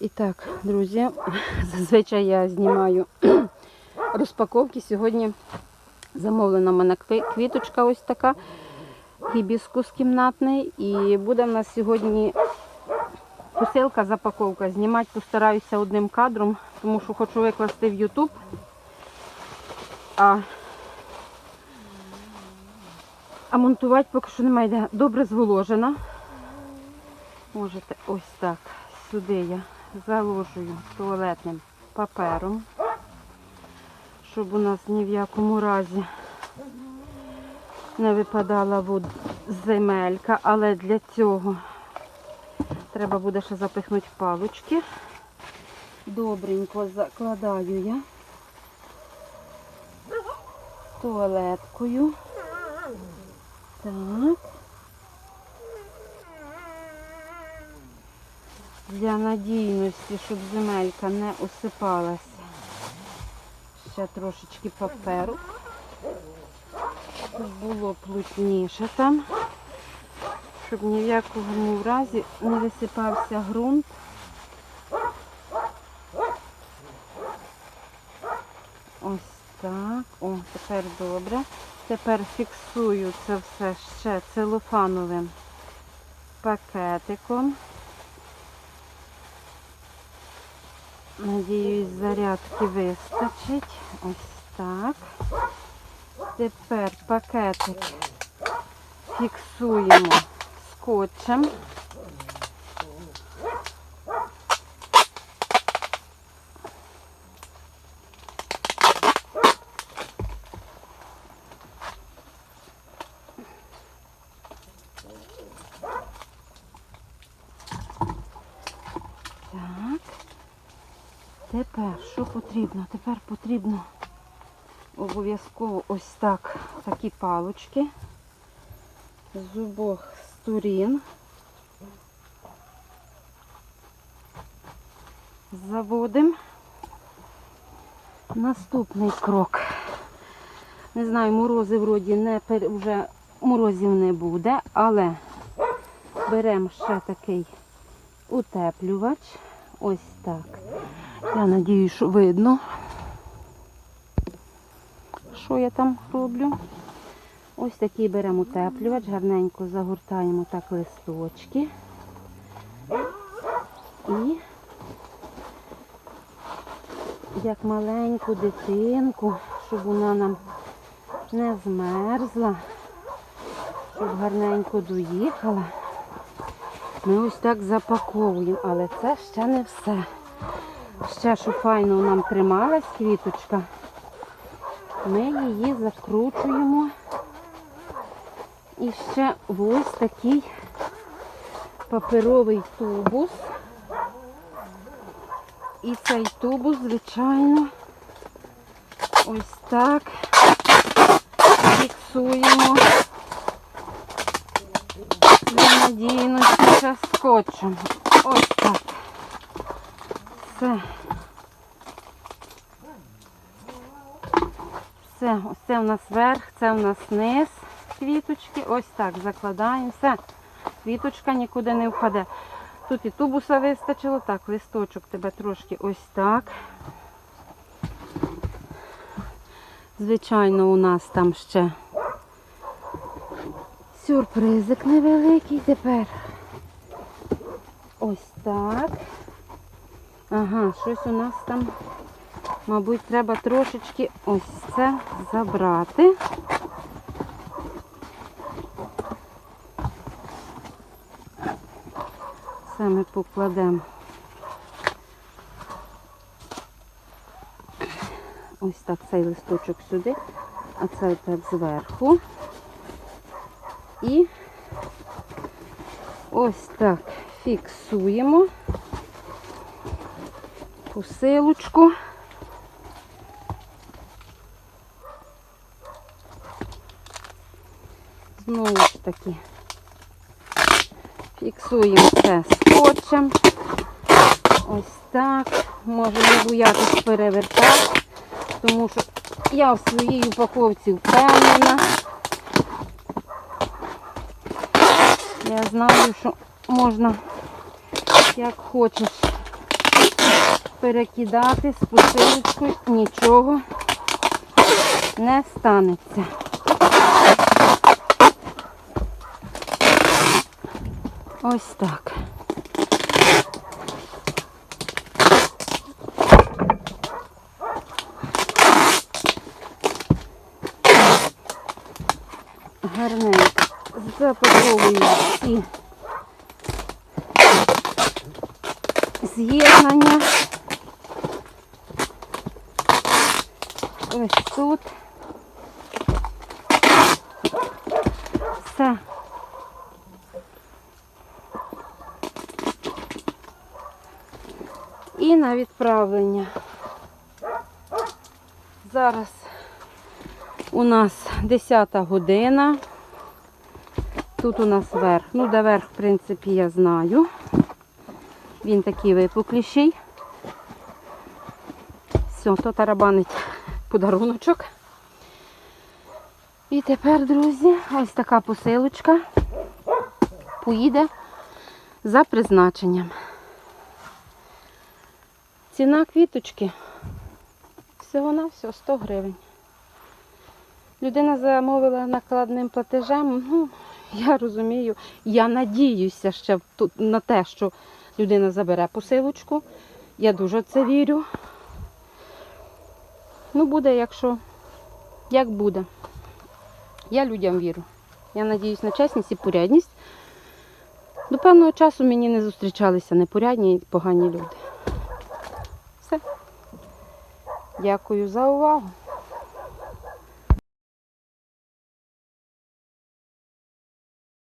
І так, друзі, зазвичай я знімаю розпаковки. Сьогодні замовлена в мене квіточка ось така, гібіскус кімнатний. І буде в нас сьогодні посилка, запаковка. Знімати постараюся одним кадром, тому що хочу викласти в YouTube. А, а монтувати поки що немає. Добре зволожена. Можете ось так. Сюди я заложую туалетним папером, щоб у нас ні в якому разі не випадала земелька, але для цього треба буде ще запихнути палочки. Добренько закладаю я туалеткою. Так. Для надійності, щоб земелька не осипалася. Ще трошечки паперу. Щоб було плотніше там. Щоб ні в якому разі не висипався ґрунт. Ось так. О, тепер добре. Тепер фіксую це все ще целофановим пакетиком. Надіюсь, зарядки вистачить. Ось так. Тепер пакетик фіксуємо скотчем. Тепер що потрібно? Тепер потрібно обов'язково ось так такі палочки з обох сторін. Заводимо. Наступний крок. Не знаю, морози вроді не вже морозів не буде, але беремо ще такий утеплювач. Ось так. Я надіюсь, що видно, що я там роблю. Ось такий беремо утеплювач, гарненько загортаємо так листочки. І як маленьку дитинку, щоб вона нам не змерзла, щоб гарненько доїхала. Ми ось так запаковуємо, але це ще не все. Ще, що файно нам трималась квіточка, ми її закручуємо і ще ось такий паперовий тубус. І цей тубус, звичайно, ось так фіксуємо для надійності ще скотчем. Ось так. Все. Все, ось це в нас верх, це в нас низ квіточки. Ось так закладаємо. Все. Квіточка нікуди не впаде. Тут і тубуса вистачило. Так, листочок тебе трошки ось так. Звичайно, у нас там ще сюрпризик невеликий тепер. Ось так. Ага, щось у нас там, мабуть, треба трошечки ось це забрати. Це ми покладемо. Ось так цей листочок сюди, а цей так зверху. І ось так фіксуємо посилочку. Знову ж таки фіксуємо це скотчем. Ось так. Може не боятись перевертати, тому що я в своїй упаковці впевнена. Я знаю, що можна як хочеш перекидати з посилочкою нічого не станеться. Ось так. Гарненько запаковую всі з'єднання. Ось тут. Все. На відправлення. Зараз у нас 10 година. Тут у нас верх. Ну, де верх, в принципі, я знаю. Він такий випукліший. Все, то тарабанить подаруночок. І тепер, друзі, ось така посилочка поїде за призначенням. Ціна квіточки всього на всього 100 гривень. Людина замовила накладним платежем. Ну, я розумію, я надіюся ще на те, що людина забере посилочку. Я дуже це вірю. Ну, буде, якщо як буде. Я людям вірю. Я надіюсь на чесність і порядність. До певного часу мені не зустрічалися непорядні і погані люди. Дякую за увагу.